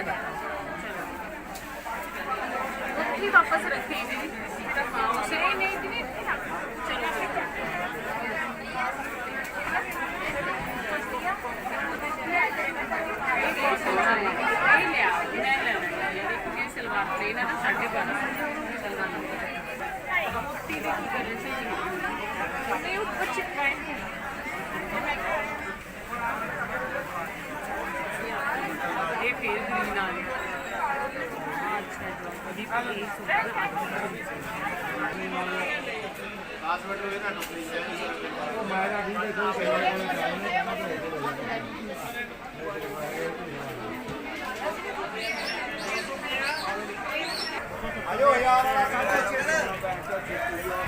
ਦੇ ਬੈਠੋ ਉੱਥੇ ਵਾਪਸ ਰੱਖੀ ਜੀ। ਉਸੇ ਨਹੀਂ ਦੀ ਇੱਥੇ ਰੱਖ ਚਲੋ ਇਹ ਲਿਆ ਮੈਂ ਲੈ ਜਿਹੜੀ ਸਲਵਾਰ ਤੇ ਨਾ 12.5 ਸਲਵਾਰ ਮੁਕਤੀ ਦੇ ਕੀ ਕਰਨ ਸੀ ਨਹੀਂ ਉਹ ਬੱਚੇ ਗਏ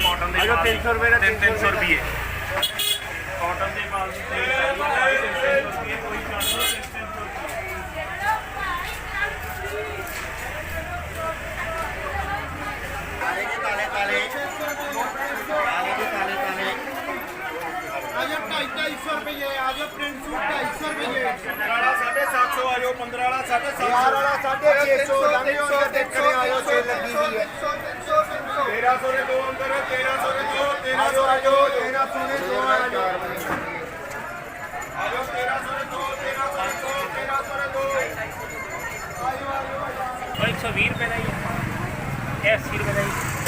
ਕਾਟਨ ਦੇ ਆਜੋ 300 ਰੁਪਏ ਦਾ 300 ਰੁਪਏ ਕਾਟਨ ਦੇ ਮਾਲ ਦੇ ਕਾਲੇ ਕਾਲੇ ਕਾਲੇ ਦੇ ਕਾਲੇ ਕਾਲੇ ਆਜੋ 250 ਰੁਪਏ ਆਜੋ ਪ੍ਰਿੰਟ ਸੂਟ 250 ਰੁਪਏ ਵਾਲਾ 750 ਆਜੋ 15 ਵਾਲਾ 750 ਯਾਰ ਵਾਲਾ 650 300 ਦੇਖਣੇ ਆਇਓ ਸੇਲ ਲੱਗੀ ਹੋਈ ਹੈ। 1300 ਦੇ ਦੋ ਅੰਦਰ 1300 ਦੇ ਦੋ 1300 ਆਜੋ ਦੇ ਆਜੋ ਦੋ ਤੇਰਾ ਸੋਨੇ ਦੋ ਆਜੋ ਆਜੋ 1300 ਦੇ ਦੋ 1300 ਦੇ ਦੋ 1300 ਦੇ ਦੋ। ਆਜੋ ਆਜੋ 120 ਰੁਪਏ ਦਾ ਹੀ ਹੈ। 80 ਰੁਪਏ ਦਾ ਹੀ।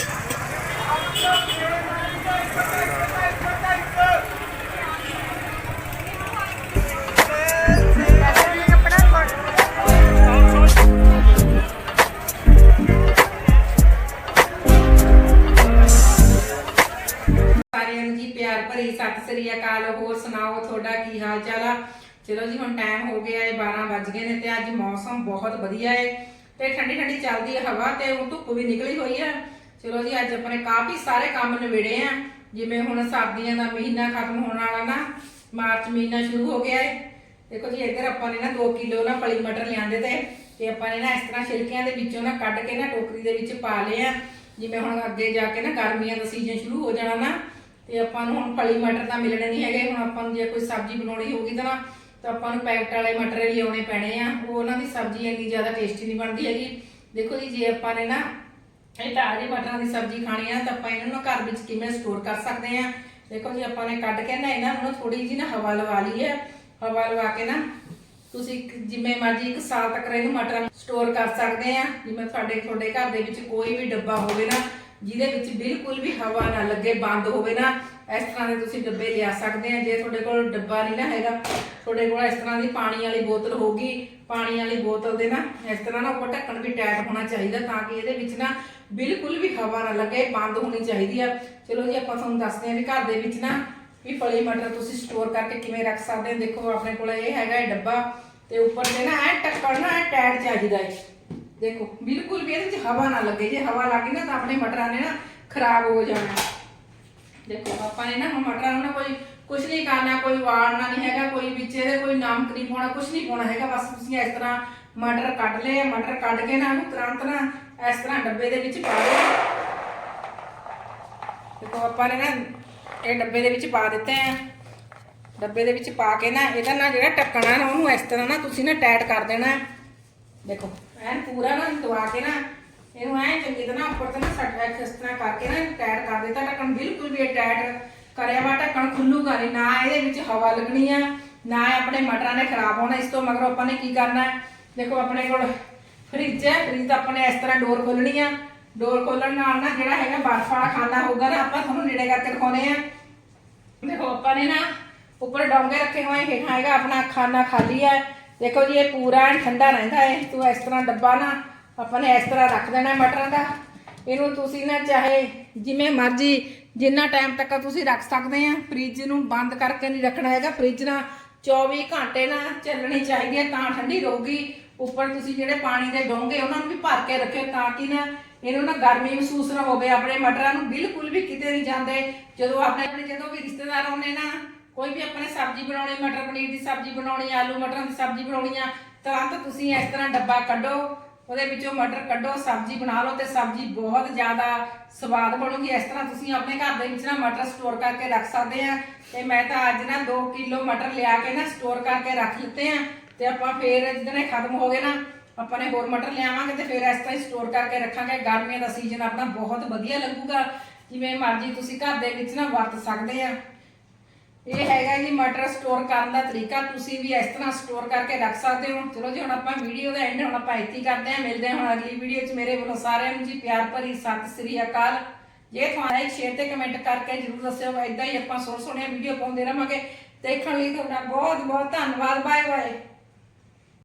ਪਿਆਰ ਸਤਿ ਸ੍ਰੀ ਅਕਾਲ, ਹੋਰ ਸੁਣਾਓ, ਤੁਹਾਡਾ ਕੀ ਹਾਲ ਚਾਲ ਆ? ਚਲੋ ਜੀ, ਹੁਣ ਟਾਈਮ ਹੋ ਗਿਆ ਹੈ 12 ਵੱਜ ਗਏ ਨੇ ਤੇ ਅੱਜ ਮੌਸਮ ਬਹੁਤ ਵਧੀਆ ਹੈ ਤੇ ਠੰਡੀ ਠੰਡੀ ਚੱਲਦੀ ਹੈ ਹਵਾ ਤੇ ਹੁਣ ਧੁੱਪ ਵੀ ਨਿਕਲੀ ਹੋਈ ਹੈ। ਚਲੋ ਜੀ, ਅੱਜ ਆਪਣੇ ਕਾਫੀ ਸਾਰੇ ਕੰਮ ਨਿਬੇੜੇ ਆ, ਜਿਵੇਂ ਹੁਣ ਸਰਦੀਆਂ ਦਾ ਮਹੀਨਾ ਖਤਮ ਹੋਣ ਵਾਲਾ ਨਾ, ਮਾਰਚ ਮਹੀਨਾ ਸ਼ੁਰੂ ਹੋ ਗਿਆ ਹੈ। ਦੇਖੋ ਜੀ, ਇੱਧਰ ਆਪਾਂ ਨੇ ਨਾ 2 ਕਿਲੋ ਨਾ ਪਲੀ ਮਟਰ ਲਿਆਂਦੇ ਤੇ ਤੇ ਆਪਾਂ ਨੇ ਨਾ ਇਸ ਤਰ੍ਹਾਂ ਛਿਲਕਿਆਂ ਦੇ ਵਿੱਚੋਂ ਨਾ ਕੱਢ ਕੇ ਨਾ ਟੋਕਰੀ ਦੇ ਵਿੱਚ ਪਾ ਲਏ ਆ, ਜਿਵੇਂ ਹੁਣ ਅੱਗੇ ਜਾ ਕੇ ਨਾ ਗਰਮੀਆਂ ਦਾ ਸੀਜ਼ਨ ਸ਼ੁਰੂ ਹੋ ਜਾਣਾ ਨਾ ਤੇ ਆਪਾਂ ਨੂੰ ਹੁਣ ਪਲੀ ਮਟਰ ਤਾਂ ਮਿਲਣੇ ਨਹੀਂ ਹੈਗੇ, ਹੁਣ ਆਪਾਂ ਨੂੰ ਜੇ ਕੋਈ ਸਬਜ਼ੀ ਬਣਾਉਣੀ ਹੋਊਗੀ ਤਾਂ ਨਾ, ਤਾਂ ਆਪਾਂ ਨੂੰ ਪੈਕਟ ਵਾਲੇ ਮਟਰ ਲਿਆਉਣੇ ਪੈਣੇ ਆ। ਉਹ ਉਹਨਾਂ ਦੀ ਸਬਜ਼ੀ ਇੰਨੀ ਜ਼ਿਆਦਾ ਟੇਸਟੀ ਨਹੀਂ ਬਣਦੀ ਹੈਗੀ। ਦੇਖੋ ਜੀ, ਜੇ ਆਪਾਂ ਨੇ ਨਾ ਇਹ ਤਾਜ਼ੇ ਮਟਰਾਂ ਦੀ ਸਬਜ਼ੀ ਖਾਣੀ ਆ, ਤਾਂ ਆਪਾਂ ਇਹਨਾਂ ਨੂੰ ਘਰ ਵਿੱਚ ਕਿਵੇਂ ਸਟੋਰ ਕਰ ਸਕਦੇ ਆ? ਦੇਖੋ ਜੀ, ਆਪਾਂ ਨੇ ਕੱਢ ਕੇ ਨਾ ਇਹਨਾਂ ਨੂੰ ਥੋੜੀ ਜਿਹੀ ਨਾ ਹਵਾ ਲਵਾ ਲਈ ਹੈ। ਹਵਾ ਲਵਾ ਕੇ ਨਾ ਤੁਸੀਂ ਇੱਕ- ਜਿਵੇਂ ਮਰਜ਼ੀ ਇੱਕ ਸਾਲ ਤੱਕ ਇਹਨੂੰ ਮਟਰਾਂ ਸਟੋਰ ਕਰ ਸਕਦੇ ਆ। ਜਿਵੇਂ ਤੁਹਾਡੇ ਤੁਹਾਡੇ ਘਰ ਦੇ ਵਿੱਚ ਕੋਈ ਵੀ ਡੱਬਾ ਹੋਵੇ ਨਾ ਜਿਹਦੇ ਵਿੱਚ ਬਿਲਕੁਲ ਵੀ ਹਵਾ ਨਾ ਲੱਗੇ, ਬੰਦ ਹੋਵੇ ਨਾ, ਇਸ ਤਰ੍ਹਾਂ ਦੇ ਤੁਸੀਂ ਡੱਬੇ ਲਿਆ ਸਕਦੇ ਆ। ਜੇ ਤੁਹਾਡੇ ਕੋਲ ਡੱਬਾ ਨਹੀਂ ਨਾ ਹੈਗਾ, ਤੁਹਾਡੇ ਕੋਲ ਇਸ ਤਰ੍ਹਾਂ ਦੀ ਪਾਣੀ ਵਾਲੀ ਬੋਤਲ ਹੋਗੀ ਪਾਣੀ ਵਾਲੀ ਬੋਤਲ ਦੇ ਨਾ, ਇਸ ਤਰ੍ਹਾਂ ਨਾ ਉੱਪਰ ਢੱਕਣ ਵੀ ਟਾਈਟ ਹੋਣਾ ਚਾਹੀਦਾ ਤਾਂ ਕਿ ਇਹਦੇ ਵਿੱਚ ਨਾ ਬਿਲਕੁਲ ਵੀ ਹਵਾ ਨਾ ਲੱਗੇ, ਬੰਦ ਹੋਣੀ ਚਾਹੀਦੀ ਆ। ਚਲੋ ਜੀ, ਆਪਾਂ ਤੁਹਾਨੂੰ ਦੱਸਦੇ ਆ ਵੀ ਘਰ ਦੇ ਵਿੱਚ ਨਾ ਵੀ ਫਲੀ ਮਟਰ ਤੁਸੀਂ ਸਟੋਰ ਕਰਕੇ ਕਿਵੇਂ ਰੱਖ ਸਕਦੇ ਹੋ। ਦੇਖੋ, ਆਪਣੇ ਕੋਲ ਇਹ ਹੈਗਾ ਇਹ ਡੱਬਾ ਤੇ ਉੱਪਰ ਤੇ ਨਾ ਐ ਟੱਕਣ ਨਾ ਐ ਟਾਈਟ ਚਾਹੀਦਾ ਹੈ ਦੇਖੋ ਬਿਲਕੁਲ ਵੀ ਇਹਦੇ ਵਿੱਚ ਹਵਾ ਨਾ ਲੱਗੇ ਜੇ ਹਵਾ ਲੱਗੀ ਨਾ ਤਾਂ ਆਪਣੇ ਮਟਰਾਂ ਨੇ ਨਾ ਖਰਾਬ ਹੋ ਜਾਣਾ ਦੇਖੋ ਆਪਾਂ ਨੇ ਨਾ ਹੁਣ ਮਟਰਾਂ ਨੂੰ ਨਾ ਕੋਈ ਕੁਝ ਨਹੀਂ ਕਰਨਾ ਕੋਈ ਵਾੜਨਾ ਨਹੀਂ ਹੈਗਾ ਕੋਈ ਵਿੱਚ ਇਹਦੇ ਕੋਈ ਨਮਕ ਨਹੀਂ ਪਾਉਣਾ ਕੁਝ ਨਹੀਂ ਪਾਉਣਾ ਹੈਗਾ ਬਸ ਤੁਸੀਂ ਇਸ ਤਰ੍ਹਾਂ ਮਟਰ ਕੱਢ ਲਏ ਮਟਰ ਕੱਢ ਕੇ ਨਾ ਉਹਨੂੰ ਤੁਰੰਤ ਨਾ ਇਸ ਤਰ੍ਹਾਂ ਡੱਬੇ ਦੇ ਵਿੱਚ ਪਾ ਦਿਓ ਦੇਖੋ ਆਪਾਂ ਨੇ ਨਾ ਇਹ ਡੱਬੇ ਦੇ ਵਿੱਚ ਪਾ ਦਿੱਤੇ ਆ ਡੱਬੇ ਦੇ ਵਿੱਚ ਪਾ ਕੇ ਨਾ ਇਹਦਾ ਨਾ ਜਿਹੜਾ ਢੱਕਣਾ ਨਾ ਉਹਨੂੰ ਇਸ ਤਰ੍ਹਾਂ ਨਾ ਤੁਸੀਂ ਨਾ ਟਾਈਟ ਕਰ ਦੇਣਾ ਹੈ। ਦੇਖੋ ਐਨ ਪੂਰਾ ਨਾ ਦਵਾ ਕੇ ਨਾ, ਇਹਨੂੰ ਐਨ ਚੰਗੀ ਤਰ੍ਹਾਂ ਉੱਪਰ ਤੇ ਨਾ ਸੱਟ ਇਸ ਤਰ੍ਹਾਂ ਕਰਕੇ ਨਾ ਟਾਈਟ ਕਰ ਦਿੱਤਾ, ਢੱਕਣ ਬਿਲਕੁਲ ਵੀ ਇਹ ਟਾਈਟ ਕਰਿਆ ਵਾ, ਢੱਕਣ ਖੁੱਲੂਗਾ ਨਹੀਂ, ਨਾ ਇਹਦੇ ਵਿੱਚ ਹਵਾ ਲੱਗਣੀ ਆ, ਨਾ ਆਪਣੇ ਮਟਰਾਂ ਨੇ ਖਰਾਬ ਹੋਣਾ, ਇਸ ਤੋਂ ਮਗਰੋਂ ਆਪਾਂ ਨੇ ਕੀ ਕਰਨਾ ਹੈ? ਦੇਖੋ, ਆਪਣੇ ਕੋਲ ਫ੍ਰਿਜ ਹੈ ਫ੍ਰਿਜ ਤਾਂ ਆਪਾਂ ਨੇ ਇਸ ਤਰ੍ਹਾਂ ਡੋਰ ਖੋਲਣੀ ਆ। ਡੋਰ ਖੋਲਣ ਨਾਲ ਨਾ ਜਿਹੜਾ ਹੈਗਾ ਬਰਫ ਵਾਲਾ ਖਾਣਾ ਹੋਊਗਾ ਨਾ, ਆਪਾਂ ਤੁਹਾਨੂੰ ਨੇੜੇ ਕਰਕੇ ਦਿਖਾਉਣੇ ਆ। ਦੇਖੋ, ਆਪਾਂ ਨੇ ਨਾ ਉੱਪਰ ਡੋਂਗੇ ਰੱਖੇ ਹੋਏ, ਹੇਠਾਂ ਹੈਗਾ ਆਪਣਾ ਖਾਣਾ ਖਾਲੀ ਹੈ। ਦੇਖੋ ਜੀ, ਇਹ ਪੂਰਾ ਠੰਡਾ ਰਹਿੰਦਾ ਹੈ ਤੂੰ ਇਸ ਤਰ੍ਹਾਂ ਡੱਬਾ ਨਾ, ਆਪਾਂ ਨੇ ਇਸ ਤਰ੍ਹਾਂ ਰੱਖ ਦੇਣਾ ਮਟਰਾਂ ਦਾ। ਇਹਨੂੰ ਤੁਸੀਂ ਨਾ ਚਾਹੇ ਜਿਵੇਂ ਮਰਜ਼ੀ, ਜਿੰਨਾ ਟਾਈਮ ਤੱਕ ਤੁਸੀਂ ਰੱਖ ਸਕਦੇ ਆ ਫ੍ਰਿਜ ਨੂੰ ਬੰਦ ਕਰਕੇ ਨਹੀਂ ਰੱਖਣਾ ਹੈਗਾ। ਫ੍ਰਿਜ ਨਾ 24 ਘੰਟੇ ਨਾ ਚੱਲਣੀ ਚਾਹੀਦੀ ਹੈ, ਤਾਂ ਠੰਡੀ ਰਹੂਗੀ। ਉੱਪਰ ਤੁਸੀਂ ਜਿਹੜੇ ਪਾਣੀ ਦੇ ਡੋਂਗੇ, ਉਹਨਾਂ ਨੂੰ ਵੀ ਭਰ ਕੇ ਰੱਖਿਓ ਤਾਂ ਕਿ ਨਾ ਇਹਨੂੰ ਨਾ ਗਰਮੀ ਮਹਿਸੂਸ ਨਾ ਹੋਵੇ। ਆਪਣੇ ਮਟਰਾਂ ਨੂੰ ਬਿਲਕੁਲ ਵੀ ਕਿਤੇ ਨਹੀਂ ਜਾਂਦੇ। ਜਦੋਂ ਆਪਣੇ ਆਪਣੇ ਜਦੋਂ ਵੀ ਰਿਸ਼ਤੇਦਾਰ ਆਉਂਦੇ ਨਾ ਕੋਈ ਵੀ ਆਪਣੇ ਸਬਜ਼ੀ ਬਣਾਉਣੀ, ਮਟਰ ਪਨੀਰ ਦੀ ਸਬਜ਼ੀ ਬਣਾਉਣੀ, ਆਲੂ ਮਟਰਾਂ ਦੀ ਸਬਜ਼ੀ ਬਣਾਉਣੀ ਆ ਤੁਰੰਤ ਤੁਸੀਂ ਇਸ ਤਰ੍ਹਾਂ ਡੱਬਾ ਕੱਢੋ, ਉਹਦੇ ਵਿੱਚੋਂ ਮਟਰ ਕੱਢੋ, ਸਬਜ਼ੀ ਬਣਾ ਲਓ ਤੇ ਸਬਜ਼ੀ ਬਹੁਤ ਜ਼ਿਆਦਾ ਸਵਾਦ ਬਣੂਗੀ। ਇਸ ਤਰ੍ਹਾਂ ਤੁਸੀਂ ਆਪਣੇ ਘਰ ਦੇ ਵਿੱਚ ਨਾ ਮਟਰ ਸਟੋਰ ਕਰਕੇ ਰੱਖ ਸਕਦੇ ਆ। ਤੇ ਮੈਂ ਤਾਂ ਅੱਜ ਨਾ 2 ਕਿਲੋ ਮਟਰ ਲਿਆ ਕੇ ਨਾ ਸਟੋਰ ਕਰਕੇ ਰੱਖ ਲਿੱਤੇ ਆ ਤੇ ਆਪਾਂ ਫੇਰ ਜਦੋਂ ਇਹ ਖਤਮ ਹੋ ਗਏ ਨਾ, ਆਪਾਂ ਨੇ ਹੋਰ ਮਟਰ ਲਿਆਵਾਂਗੇ ਤੇ ਫਿਰ ਇਸ ਤਰ੍ਹਾਂ ਹੀ ਸਟੋਰ ਕਰਕੇ ਰੱਖਾਂਗੇ। ਗਰਮੀਆਂ ਦਾ ਸੀਜ਼ਨ ਆਪਣਾ ਬਹੁਤ ਵਧੀਆ ਲੱਗੂਗਾ। ਜਿਵੇਂ ਮਰਜ਼ੀ ਤੁਸੀਂ ਘਰ ਦੇ ਵਿੱਚ ਨਾ ਵਰਤ ਸਕਦੇ ਆ। ਇਹ ਹੈਗਾ ਜੀ ਮਟਰ ਸਟੋਰ ਕਰਨ ਦਾ ਤਰੀਕਾ। ਤੁਸੀਂ ਵੀ ਇਸ ਤਰ੍ਹਾਂ ਸਟੋਰ ਕਰਕੇ ਰੱਖ ਸਕਦੇ ਹੋ। ਚਲੋ ਜੀ, ਹੁਣ ਆਪਾਂ ਵੀਡੀਓ ਦਾ ਐਂਡ ਹੁਣ ਆਪਾਂ ਇੱਥੇ ਕਰਦੇ ਹਾਂ। ਮਿਲਦੇ ਹਾਂ ਹੁਣ ਅਗਲੀ ਵੀਡੀਓ 'ਚ। ਮੇਰੇ ਵੱਲੋਂ ਸਾਰਿਆਂ ਨੂੰ ਜੀ ਪਿਆਰ ਭਰੀ ਸਤਿ ਸ੍ਰੀ ਅਕਾਲ। ਜੇ ਤੁਹਾਨੂੰ ਲਾਈਕ ਸ਼ੇਅਰ ਤੇ ਕਮੈਂਟ ਕਰਕੇ ਜਰੂਰ ਦੱਸਿਓ। ਇਦਾਂ ਹੀ ਆਪਾਂ ਸੋਹਣੇ ਸੋਹਣੀਆਂ ਵੀਡੀਓ ਪਾਉਂਦੇ ਰਹਾਂਗੇ ਦੇਖਣ ਲਈ ਤੁਹਾਡਾ ਬਹੁਤ ਬਹੁਤ ਧੰਨਵਾਦ। Bye bye